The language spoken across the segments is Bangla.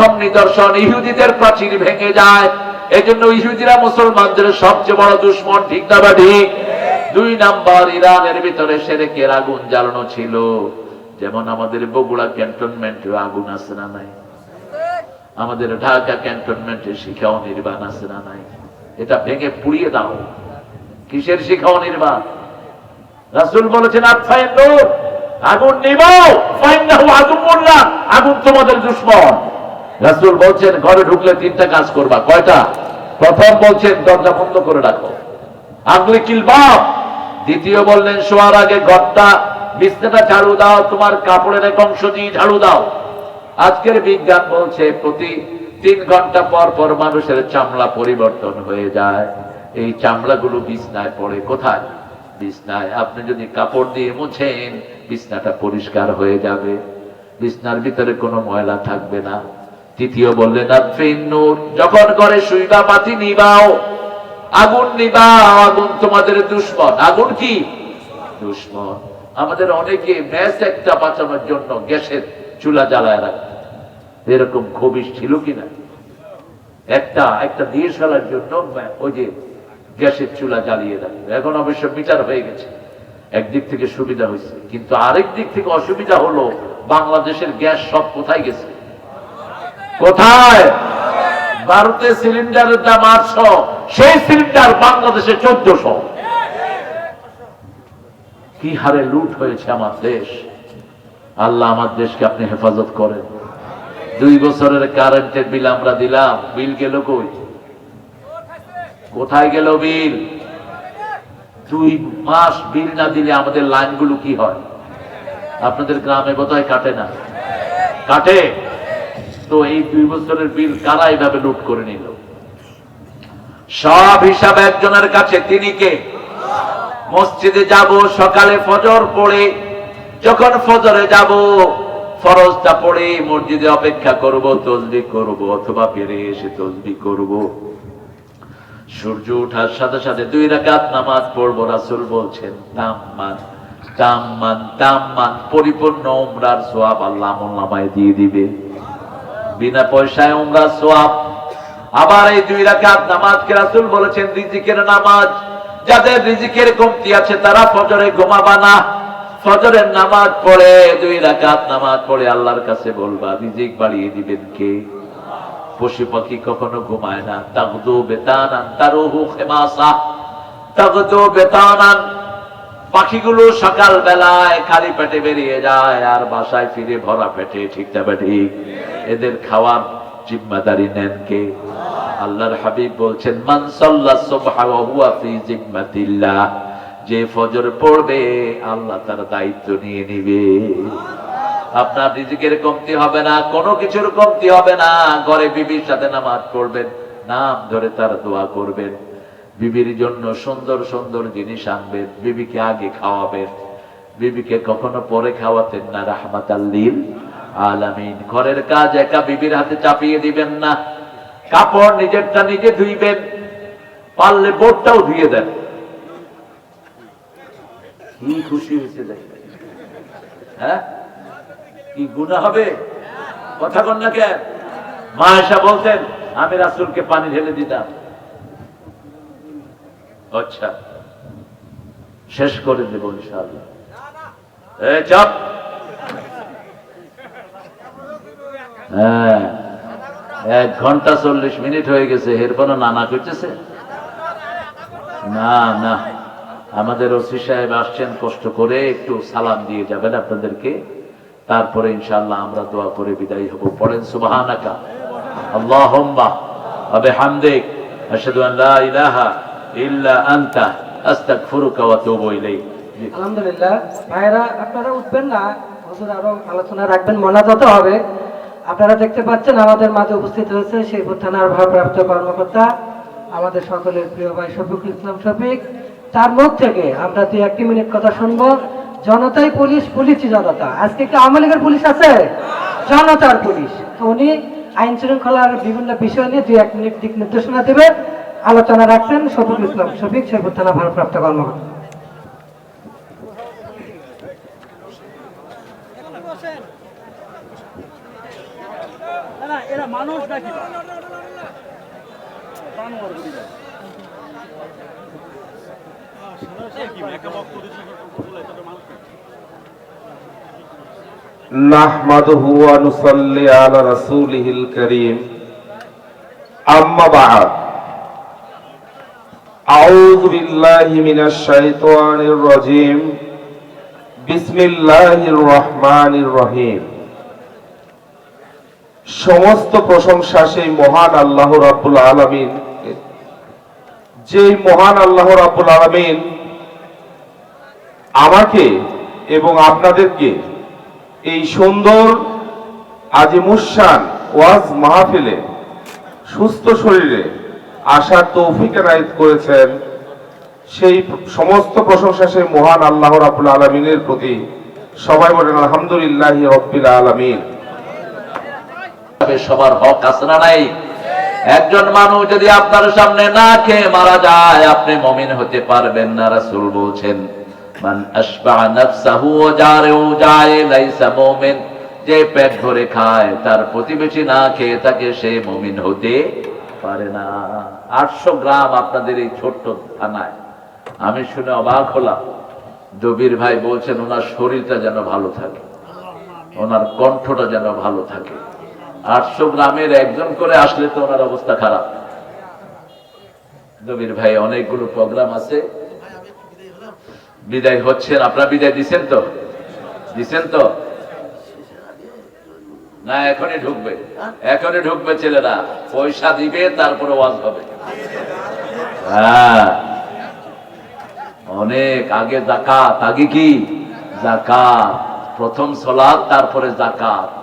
প্রথম নিদর্শন ইহুদিদের প্রাচীর ভেঙে যায়। এজন্য ইহুদিরা মুসলমানদের সবচেয়ে বড় দুশ্মন, ঠিক না বা ঠিক? দুই নাম্বার, ইরানের ভিতরে সেরেকের আগুন জ্বালানো ছিল। যেমন আমাদের বগুড়া ক্যান্টনমেন্টে আগুন আছে না নাই? আমাদের ঢাকা ক্যান্টনমেন্টে শিখাও নির্বাণ আছে না নাই? এটা ভেঙে পুড়িয়ে দাও। কিসের শিখাও নির্বাণ? রাসুল বলেছেন আতফায়ে আগুন আদুমুল্লাহ আগুন তোমাদের দুশমন। রাসূল বলছেন, ঘরে ঢুকলে তিনটা কাজ করবা। কয়টা? প্রথম বলছেন, দরজা বন্ধ করে রাখো। আগলি কিলবাব দ্বিতীয় বললেন, শোয়ার আগে ঘরটা, বিছনাটা ঝাড়ু দাও, তোমার কাপড়ের এক অংশ দিয়ে ঝাড়ু দাও। আজকের বিজ্ঞান বলছে, প্রতি তিন ঘণ্টা পর পর মানুষের চামড়া পরিবর্তন হয়ে যায়। এই চামড়াগুলো বিছনায় পড়ে কোথায়? বিছনায়। আপনি যদি কাপড় দিয়ে মুছেন, বিছনাটা পরিষ্কার হয়ে যাবে। বিছনার ভিতরে কোনো ময়লা থাকবে না। তৃতীয় বললেন আতফিন নূর, যখন ঘরে শুইবা, বাতি নিবাও। আগুন নিবাও, আগুন তোমাদের দুশ্মন। আগুন কি? দুশ্মন। আমাদের অনেকে ম্যাচ একটা বাঁচানোর জন্য গ্যাসের চুলা জ্বালায় রাখত এরকম খবিস ছিল কিনা? একটা একটা দিয়ে ফেলার জন্য ওই যে গ্যাসের চুলা জ্বালিয়ে রাখতো এখন অবশ্য মিটার হয়ে গেছে। একদিক থেকে সুবিধা হয়েছে। কিন্তু আরেক দিক থেকে অসুবিধা হলো, বাংলাদেশের গ্যাস সব কোথায় গেছে? কোথায়? ভারতে সিলিন্ডারের দাম আটশো, সেই সিলিন্ডার বাংলাদেশে চোদ্দশো। কি হারে লুট হয়েছে আমার দেশ? আল্লাহ আমার দেশকে আপনি হেফাজত করেন। দুই বছরের কারেন্টের বিল আমরা দিলাম। বিল গেল কই? কোথায় গেল বিল? দুই মাস বিল না দিলে আমাদের লাইনগুলো কি হয়? আপনাদের গ্রামে বোধহয় কাটে না। কাটে? তো এই দুই বছরের বিল কারা এইভাবে লুট করে নিল? সব হিসাব একজনের কাছে, তিনি কে? মসজিদে যাব, সকালে ফজর পড়ে, যখন ফজরে যাব, ফরজটা পড়ে, মসজিদে অপেক্ষা করব, তসবি করব, অথবা ফিরে এসে তসবি করব। সূর্য ওঠার সাথে সাথে দুই রাকাত নামাজ পড়ব, রাসূল বলছেন তাম্মান তাম্মান তাম্মান পরিপূর্ণ উমরার সোয়াব আল্লাহ আমল নামায় দিয়ে দিবে। বিনা পয়সায় উমরা সোয়াব। আবার এই দুই রাকাত নামাজকে রাসূল বলেছেন, রিজিকের নামাজ। যাদের রিজিকের কমতি আছে, তারা ফজরে ঘুমাবা না। ফজরের নামাজ পড়ে, দুই রাকাত নামাজ পড়ে আল্লাহর কাছে বলবা, রিজিক বাড়িয়ে দিবেন কে? পশু পাখি কখনো ঘুমায় না। তাগদু বেতানান তারুহু খেমাসা। তাগদু বেতানান। পাখিগুলো সকাল বেলায় খালি পেটে বেরিয়ে যায়, আর বাসায় ফিরে ভরা পেটে, ঠিক না ঠিক? এদের খাওয়ার জিম্মাদারি নেন কে? আল্লাহর হাবিব বলছেন, মান সাল্লা ফি জিম্মাতিল্লাহ। যে ফজর পড়বে, আল্লাহ তার দায়িত্ব নিয়ে নিবে। আপনার রিজিকের কমতি হবে না, কোনো কিছুর কমতি হবে না। ঘরে বিবির সাথে নামাজ পড়বেন, নাম ধরে তার দোয়া করবেন। বিবির জন্য সুন্দর সুন্দর জিনিস আনবেন, বিবিকে আগে খাওয়াবেন। বিবিকে কখনো পরে খাওয়াতেন না রাহমাত আল্লিল আলামিন, ঘরের কাজ একা বিবির হাতে চাপিয়ে দিবেন না। কাপড় নিজেরটা নিজে ধুইবেন, পারলে বোর্ডটাও ধুয়ে দেন। কি খুশি হয়েছে দেখবেন হ্যাঁ? কি গুণা হবে? কথা কন না কেন? মা এসা বলতেন আমি রাসুলকে পানি ঢেলে দিতাম। আচ্ছা শেষ করে দেব ইনশাআল্লাহ। এ, চাপ! হ্যাঁ এক ঘণ্টা চল্লিশ মিনিট হয়ে গেছে, এরপরও নানা করতেছে। না না, আমাদের ওসি সাহেব আসছেন, কষ্ট করে একটু সালাম দিয়ে যাবেন আপনাদেরকে। তারপরে ইনশাআল্লাহ আমরা দোয়া করে বিদায় হব। পড়েন, সুবহানাকা। আল্লাহুম্মা ওয়া বিহামদিক। আশহাদু আন ইলাহা ইল্লা আনতা। আস্তাগফিরুকা ওয়া আতুবু ইলাইক। আলহামদুলিল্লাহ। ভাইরা, আপনারা উঠবেন না। হুজুর আরও আলোচনা রাখবেন মনাজাত হবে। আপনারা দেখতে পাচ্ছেন আমাদের মাঝে উপস্থিত হয়েছে শেরপুর থানার ভারপ্রাপ্ত কর্মকর্তা, আমাদের সকলের প্রিয় ভাই শফিকুল ইসলাম শফিক। তার মুখ থেকে আমরা দুই একটি মিনিট কথা শুনব। জনতাই পুলিশ, পুলিশই জনতা। আজকে কি আওয়ামী লীগের পুলিশ আছে? জনতার পুলিশ। তো উনি আইন শৃঙ্খলার বিভিন্ন বিষয় নিয়ে দুই এক মিনিট দিক নির্দেশনা দেবে আলোচনা রাখছেন শফিকুল ইসলাম শফিক, শেরপুর থানা ভারপ্রাপ্ত কর্মকর্তা। এরা মানুষ নাকি نحمده ونصلي على رسوله الكريم أما بعد أعوذ بالله من الشيطان الرجيم بسم الله الرحمن الرحيم সমস্ত প্রশংসা সেই মহান আল্লাহ রাব্বুল আলামিন। যেই মহান আল্লাহ রাব্বুল আলামিন আমাকে এবং আপনাদেরকে এই সুন্দর আজিমুসান ওয়াজ মাহফিলে সুস্থ শরীরে আসার তৌফিক এনায়েত করেছেন, সেই সমস্ত প্রশংসা সেই মহান আল্লাহ রাবুল আলমিনের প্রতি সবাই বলেন, আলহামদুলিল্লাহ রব্বিল আলমিন। সবার হক আছে না নাই? একজন মানুষ যদি আপনার সামনে না খেয়ে মারা যায়, আপনি মমিন হতে পারবেন না, রাসূল বলছেন। যে পেট খায়, তার প্রতিবেশী না খেয়ে থাকে, সে মমিন হতে পারে না। আটশো গ্রাম আপনাদের এই ছোট্ট থানায়। আমি শুনে অবাক হলাম। দবির ভাই বলছেন, ওনার শরীরটা যেন ভালো থাকে। ওনার কণ্ঠটা যেন ভালো থাকে। আটশো গ্রামের একজন করে আসলে তো ওনার অবস্থা খারাপ। দবির ভাই, অনেকগুলো প্রোগ্রাম আছে। বিদায় হচ্ছেন আপনারা বিদায় দিচ্ছেন তো? দিচ্ছেন তো? না, এখনই ঢুকবে। এখনই ঢুকবে ছেলেরা। পয়সা দিবে, তারপরে ওয়াজ হবে। হ্যাঁ। অনেক আগে জাকাত। আগে কি? জাকাত। প্রথম সলাদ তারপরে জাকাত।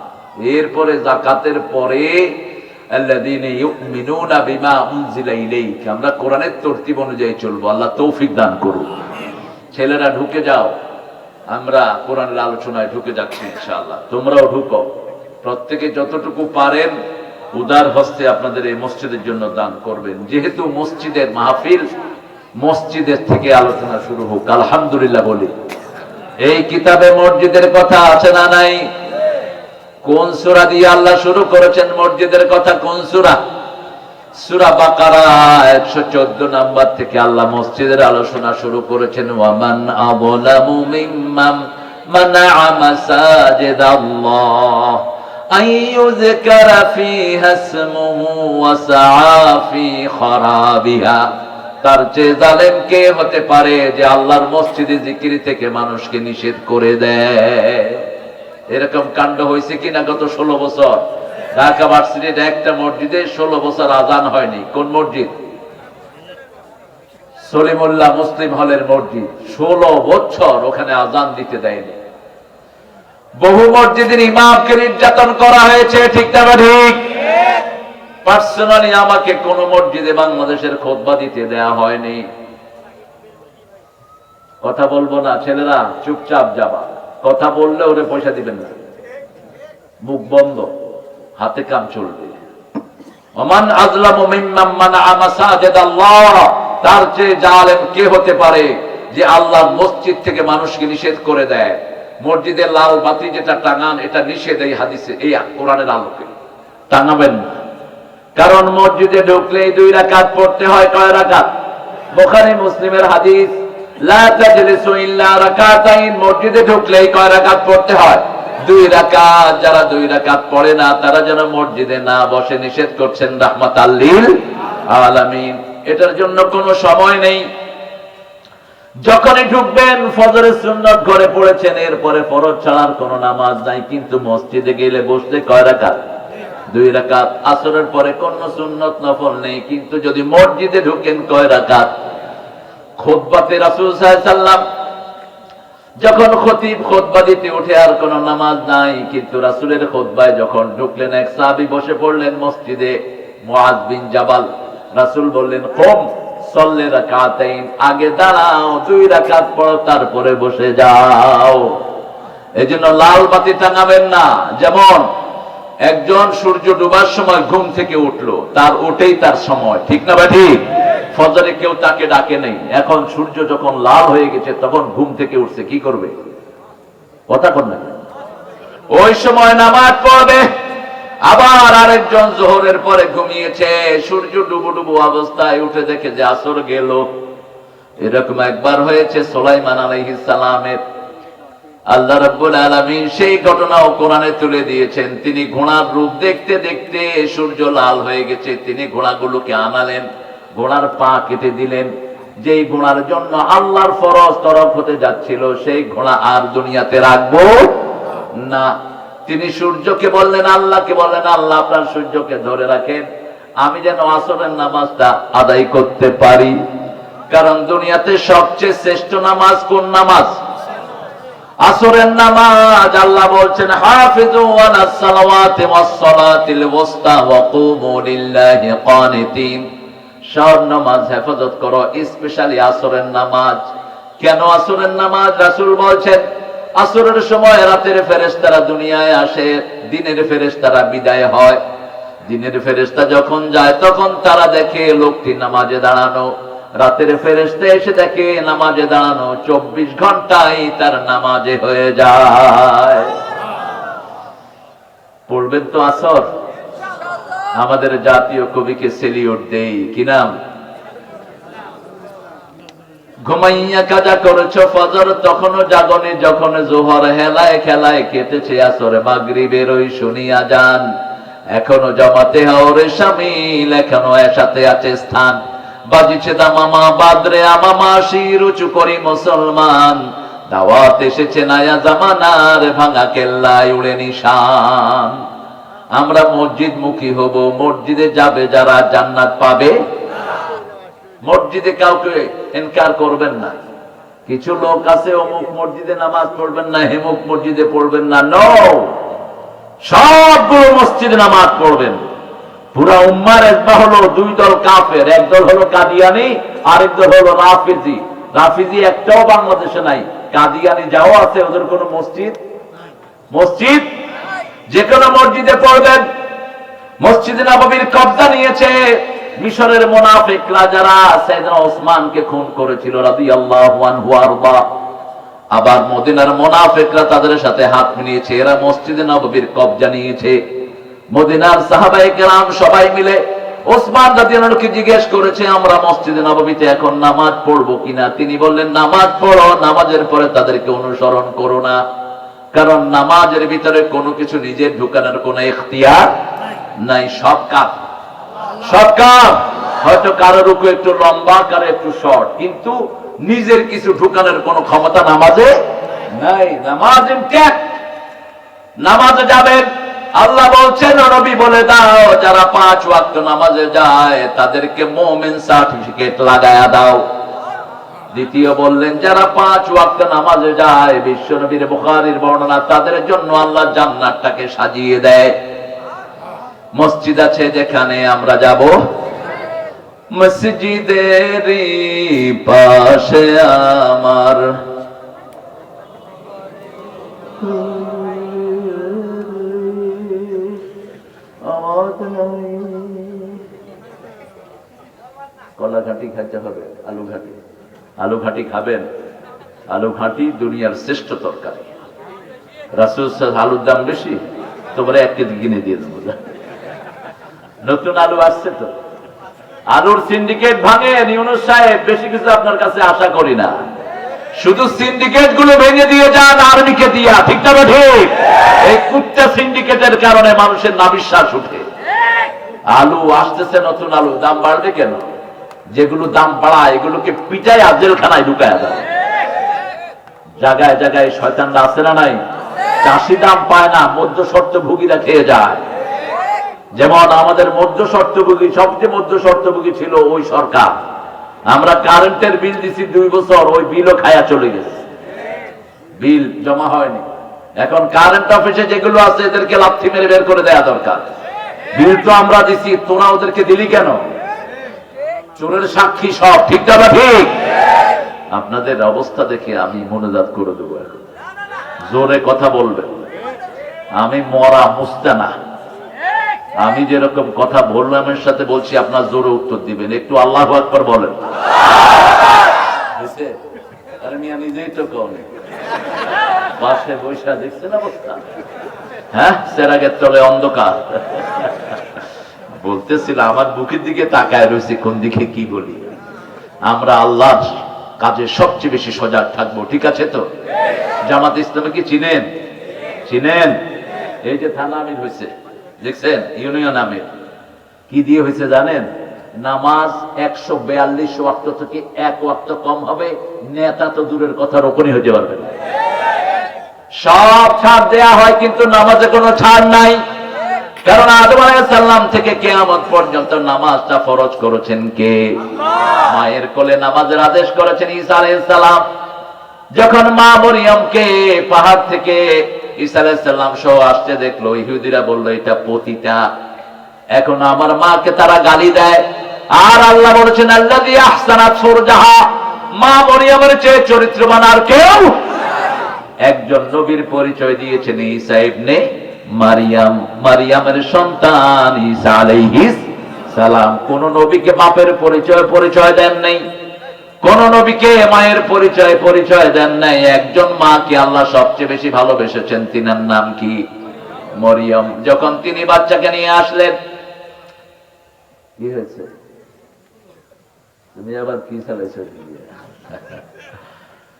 এরপরে জাকাতের পরে আমরা কোরআনের তরতিব অনুযায়ী চলবো। আল্লাহ তৌফিক দান করুন ছেলেরা ঢুকে যাও। আমরা কোরআনের আলোচনায় ঢুকে যাচ্ছি ইনশাআল্লাহ। তোমরাও ঢুকো। প্রত্যেকে যতটুকু পারেন উদার হস্তে আপনাদের এই মসজিদের জন্য দান করবেন। যেহেতু মসজিদের মাহফিল মসজিদের থেকে আলোচনা শুরু হোক, আলহামদুলিল্লাহ বলি। এই কিতাবে মসজিদের কথা আছে না নাই? কোন সূরা দিয়ে আল্লাহ শুরু করেছেন মসজিদের কথা? কোন সূরা? সূরা বাকারা 114 নাম্বার থেকে আল্লাহ মসজিদের আলোচনা শুরু করেছেন। ওয়ামান তার জালেম কে হতে পারে যে আল্লাহর মসজিদে জিকির থেকে মানুষকে নিষেধ করে দেয়? এরকম কাণ্ড হয়েছে কিনা গত ষোলো বছর। ঢাকা ভার্সিটির একটা মসজিদে ষোলো বছর আজান হয়নি। কোন মসজিদ? সলিমুল্লাহ মুসলিম হলের মসজিদ। ষোলো বছর ওখানে আজান দিতে দেয়নি। বহু মসজিদের ইমামকে নির্যাতন করা হয়েছে, ঠিক না ঠিক? পার্সোনালি আমাকে কোন মসজিদে বাংলাদেশের খোদবা দিতে দেয়া হয়নি। কথা বলব না, ছেলেরা, চুপচাপ যাবা। কথা বললে ওরে পয়সা দিবেন না। মুখ বন্ধ, হাতে কাম চলবে। ওমান আজলামু আল্লাহ তার চেয়ে জালেম কে হতে পারে যে আল্লাহর মসজিদ থেকে মানুষকে নিষেধ করে দেয়? মসজিদে লাল বাতি যেটা টাঙান, এটা নিষেধ এই হাদিসে, এই কোরআনের আলোকে। টাঙাবেন না। কারণ মসজিদে ঢুকলে দুই রাকাত পড়তে হয় কয় রাকাত? বোখারি, মুসলিমের হাদিস। মসজিদে ঢুকলেই কয় রাকাত পড়তে হয়? দুই রাকাত, যারা দুই রাকাত পড়ে না, তারা যেন মসজিদে না বসে নিষেধ করছেন রাহমাত আল্লিল আলামিন। এটার জন্য কোনো সময় নেই। যখনই ঢুকবেন ফজরের সুন্নত ঘরে পড়েছেন, এরপরে ফরজ ছাড়ার কোনো নামাজ নাই, কিন্তু মসজিদে গেলে বসতে কয় রাকাত? দুই রাকাত। আসরের পরে কোন সুন্নত নফল নেই, কিন্তু যদি মসজিদে ঢুকেন কয় রাকাত? খোদবাতে রাসূল সাল্লাম যখন খতিব খোদবা দিতে উঠে আর কোন নামাজ নাই, কিন্তু রাসূলের খোদবায় যখন ঢুকলেন, এক সাহাবী বসে পড়লেন মসজিদে, মুআজ বিন জাবাল। রাসূল বললেন, কম, সল্লে রাকাতাইন, আগে দাঁড়াও, দুই রাকাত পড়ো, তারপরে বসে যাও। এজন্য লাল বাতি টাঙাবেন না। যেমন, একজন সূর্য ডুবার সময় ঘুম থেকে উঠল, তার উঠেই তার সময়, ঠিক না বা ঠিক? ফজরে কেউ তাকে ডাকে নেই। এখন সূর্য যখন লাল হয়ে গেছে, তখন ঘুম থেকে উঠছে, কি করবে? কথা কর না ওই সময় নামাজ পড়বে, আবার আরেকজন জোহরের পরে ঘুমিয়েছে, সূর্য ডুবু ডুবু অবস্থায় উঠে দেখে যে আসর গেল। এরকম একবার হয়েছে সোলাইমান আলাইহিস সালামের। আল্লাহ রাব্বুল আলামিন সেই ঘটনাও কোরআনে তুলে দিয়েছেন। তিনি ঘোড়ার রূপ দেখতে দেখতে সূর্য লাল হয়ে গেছে, তিনি ঘোড়াগুলোকে আনালেন। ঘোড়ার পা কেটে দিলেন। যেই ঘোড়ার জন্য আল্লাহর ফরজ তরফ হতে যাচ্ছিল, সেই ঘোড়া আর দুনিয়াতে রাখব না। তিনি সূর্যকে বললেন, আল্লাহকে বললেন, আল্লাহ আপনার সূর্যকে ধরে রাখেন। আমি যেন আসরের নামাজটা আদায় করতে পারি। কারণ দুনিয়াতে সবচেয়ে শ্রেষ্ঠ নামাজ কোন নামাজ? আসরের নামাজ। আল্লাহ বলছেন, হাফিজু আলাস সালাওয়াতি ওয়াস সালাতিল ওয়াসতা ওয়া কুমু লিল্লাহি কানিতিন সব নামাজ হেফাজত করো স্পেশালি আসরের নামাজ। কেন আসরের নামাজ? রাসূল বলছেন, আসরের সময় রাতের ফেরেশতারা দুনিয়ায় আসে, দিনের ফেরেশতারা বিদায় হয়। দিনের ফেরেশতা যখন যায়, তখন তারা দেখে লোকটি নামাজে দাঁড়ানো। রাতের ফেরেশতা এসে দেখে নামাজে দাঁড়ানো, চব্বিশ ঘন্টায় তার নামাজে হয়ে যায়। পড়বেন তো আসর? আমাদের জাতীয় কবিকে সেলিউট দেই। কি নাম? ঘুমাইয়া কাজা করেছ ফজর, তখনও জাগনে, যখন জোহর হেলায় খেলায় কেটেছে আসরে মাগরিবের ওই শুনিয়া যান। এখনও জমাতে হাওরে সামিল এখনও এসাতে আছে স্থান। বাজিছে দামামা, বাদরে আমামা, শির উঁচু করি মুসলমান। দাওয়াত এসেছে নায়া জামানার, ভাঙা কেল্লায় উড়ে নিশান। আমরা মসজিদ মুখী হব। মসজিদে যাবে যারা জান্নাত পাবে। মসজিদে কাউকে এনকার করবেন না। কিছু লোক আছে, অমুক মসজিদে নামাজ পড়বেন না, হেমুক মসজিদে পড়বেন না। নো সবগুলো মসজিদে নামাজ পড়বেন। পুরা উম্মার একবা হলো দুই দল কাফের। একদল হলো কাদিয়ানি, আরেক দল হলো রাফিজি। রাফিজি একটাও বাংলাদেশে নাই, কাদিয়ানি যাও আছে, ওদের কোনো মসজিদ মসজিদ যে কোনো মসজিদে পড়বেন, মসজিদে নববীর কবজা নিয়েছে। মিশরের মোনাফিকরা যারা, সাইয়েদনা ওসমানকে খুন করেছিল, রাদিয়াল্লাহু আরদা। আবার মদিনার মোনাফিকরা তাদের সাথে হাত মিলিয়েছে, এরা মসজিদে নববীর কবজা নিয়েছে। মদিনার সাহাবায়ে কেরাম সবাই মিলে ওসমান রাদিয়াল্লাহুকে জিজ্ঞেস করেছে, আমরা মসজিদে নববীতে এখন নামাজ পড়ব কিনা? তিনি বললেন, নামাজ পড়ো, নামাজের পরে তাদেরকে অনুসরণ করো না। কারণ নামাজের ভিতরে কোনো কিছু নিজের ঢুকানোর কোনো এখতিয়ার নাই। সব কাজ সব কাজ হয়তো কারোর রুকু একটু লম্বা, কারও একটু শর্ট। কিন্তু নিজের কিছু ঢুকানোর কোনো ক্ষমতা নামাজে নাই। নামাজ। নামাজে যাবেন। আল্লাহ বলছেন নবী, বলে দাও, যারা পাঁচ ওয়াক্ত নামাজে যায়, তাদেরকে মোমেন সার্টিফিকেট লাগায়া দাও। দ্বিতীয় বললেন, যারা পাঁচ ওয়াক্ত নামাজে যায়, বিশ্ব নবীর বুখারীর বর্ণনা, তাদের জন্য আল্লাহ জান্নাতটাকে সাজিয়ে দেয়। মসজিদ আছে যেখানে আমরা যাব। মসজিদের পাশে আমার কলা ঘাটি খাইতে হবে আলু ঘাটি আলু ঘাটি খাবেন? আলু ঘাটি দুনিয়ার শ্রেষ্ঠ তরকারি। রাসুল আলুর দাম বেশি, তোমরা এক কেজি কিনে দিয়ে দেবো। নতুন আলু আসছে তো? আলুর সিন্ডিকেট ভাঙে, ইউনুস সাহেব, বেশি কিছু আপনার কাছে আশা করি না। শুধু সিন্ডিকেটগুলো ভেঙে দিয়ে যান আর্মিকে দিয়া, ঠিক না ঠিক? এই কুট্টা সিন্ডিকেটের কারণে মানুষের নাবিশ্বাস উঠে। আলু আসতেছে নতুন আলু, দাম বাড়বে কেন? যেগুলো দাম বাড়ায়, এগুলোকে পিটায় আর জেলখানায় ঢুকায় দেয়। জায়গায় জায়গায় শয়তানরা আছে না নাই? চাষি দাম পায় না মধ্য শর্তভোগীরা খেয়ে যায়। যেমন আমাদের মধ্য শর্তভোগী সবচেয়ে মধ্য শর্তভোগী ছিল ওই সরকার। আমরা কারেন্টের বিল দিছি দুই বছর, ওই বিলও খায়া চলে গেছে। বিল জমা হয়নি। এখন কারেন্ট অফিসে যেগুলো আছে, এদেরকে লাথি মেরে বের করে দেয়া দরকার। বিল তো আমরা দিছি, তোরা ওদেরকে দিলি কেন? চোরের সাক্ষী সব, ঠিক না ঠিক? আপনাদের অবস্থা দেখে আমি মনোজাত করে দেবো এখন। জোরে কথা বলবেন। আমি মরা মুস্তে না আমি যেরকম কথা বললামের সাথে বলছি, আপনার জোরে উত্তর দিবেন। একটু আল্লাহ আকবর বলেন। নিজেই তো পাশে বৈশা দেখছেন অবস্থা? হ্যাঁ? সেরাগের তলে অন্ধকার। বলতেছিল, আমার বুকের দিকে তাকায় রয়েছে, কোন দিকে কি বলি? আমরা আল্লাহর কাজে সবচেয়ে বেশি সজাগ থাকব, ঠিক আছে তো? জামাত ইসলামে কি চিনেন? চিনেন? এই যে থানা আমির হয়েছে, দেখছেন? ইউনিয়ন আমির। কি দিয়ে হয়েছে জানেন? নামাজ একশো বিয়াল্লিশ ওয়াক্ত থেকে এক ওয়াক্ত কম হবে, নেতা তো দূরের কথা, রোপণই হতে পারবে সব ছাড় দেয়া হয়, কিন্তু নামাজে কোনো ছাড় নাই। কারণ আদম আলাইসাল্লাম থেকে কেয়ামত পর্যন্ত নামাজটা ফরজ করেছেন কে? মায়ের কোলে নামাজের আদেশ করেছেন ঈসা আলাইসাল্লাম যখন মা মরিয়মকে পাহাড় থেকে ঈসা আলাইসাল্লাম সহ আসতে দেখল ইহুদিরা বলল এটা পতিতা। এখন আমার মাকে তারা গালি দেয়। আর আল্লাহ বলেছেন আল্লাহ দিয়ে আহসানাত ফুরজাহা মা মরিয়মের চেয়ে চরিত্রবান আর কেউ? একজন নবীর পরিচয় দিয়েছেন ঈসা ইবনে মারিয়াম, মারিয়ামের সন্তান ঈসা আলাইহিস সালাম। কোন নবীকে বাপের পরিচয় পরিচয় দেন নাই। কোন নবীকে মায়ের পরিচয় পরিচয় দেন নাই। একজন মাকে আল্লাহ সবচেয়ে বেশি ভালোবেসেছেন, তিনার নাম কি? মরিয়ম। যখন তিনি বাচ্চাকে নিয়ে আসলেন, কি হয়েছে? তুমি আবার কি চালাইছো?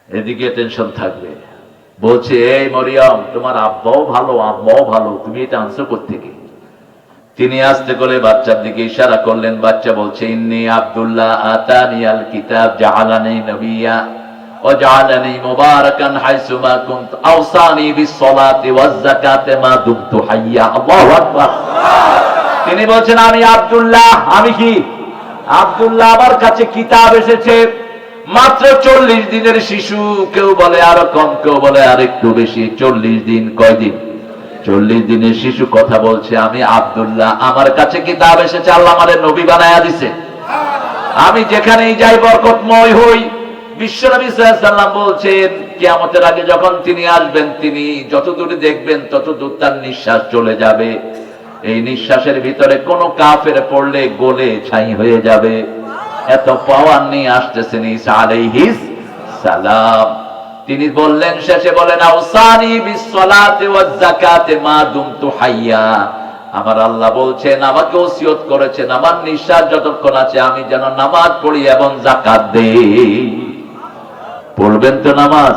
এদিকে টেনশন থাকবে। বলছে এই মরিয়ম তোমার আব্বাও ভালো আব্বাও ভালো তুমি এটা আনছো কোথেকে তিনি আসতে করে বাচ্চার দিকে ইশারা করলেন বাচ্চা বলছে ইন্নি আব্দুল্লাহ আতানি আল কিতাব জাহালানি নবিয়া وجعلني مباركا حيثما كنت اوصاني بالصلاه والزكاه ما دمت حيا الله اكبر তিনি বলছেন আমি আব্দুল্লাহ আমি কি আব্দুল্লাহ আমার কাছে কিতাব এসেছে মাত্র চল্লিশ দিনের শিশু, কেউ বলে আরও কম, কেউ বলে আর একটু বেশি। চল্লিশ দিন কয়দিন চল্লিশ দিনের শিশু কথা বলছে, আমি আব্দুল্লাহ, আমার কাছে কিতাব এসেছে, আল্লাহ আমাদের নবী বানায়া দিছে। আমি যেখানেই যাই, বরকতময় হই। বিশ্বনবী সাল্লাম বলছেন, কিয়ামতের আগে যখন তিনি আসবেন, তিনি যত দূরে দেখবেন তত দূর তার নিঃশ্বাস চলে যাবে। এই নিঃশ্বাসের ভিতরে কোনো কাফের পড়লে গোলে ছাই হয়ে যাবে। এত পাওয়ার নিয়ে আসতেছেন সালাম। তিনি বললেন, শেষে বলেন মা আমার আল্লাহ বলছেন, আমাকে ওসিয়ত করেছেন, আমার নিঃশ্বাস যতক্ষণ আছে আমি যেন নামাজ পড়ি এবং জাকাত দেই। পড়বেন তো নামাজ?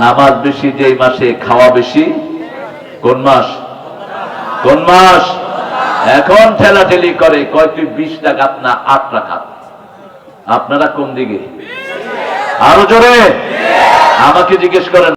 নামাজ বেশি যেই মাসে, খাওয়া বেশি? কোন মাস? কোন মাস? এখন ঠেলাঠেলি করে, কয়, তুই বিশ টাকা না আট টাকা আপনারা কোন দিকে? আরও জোরে? আমাকে জিজ্ঞেস করেন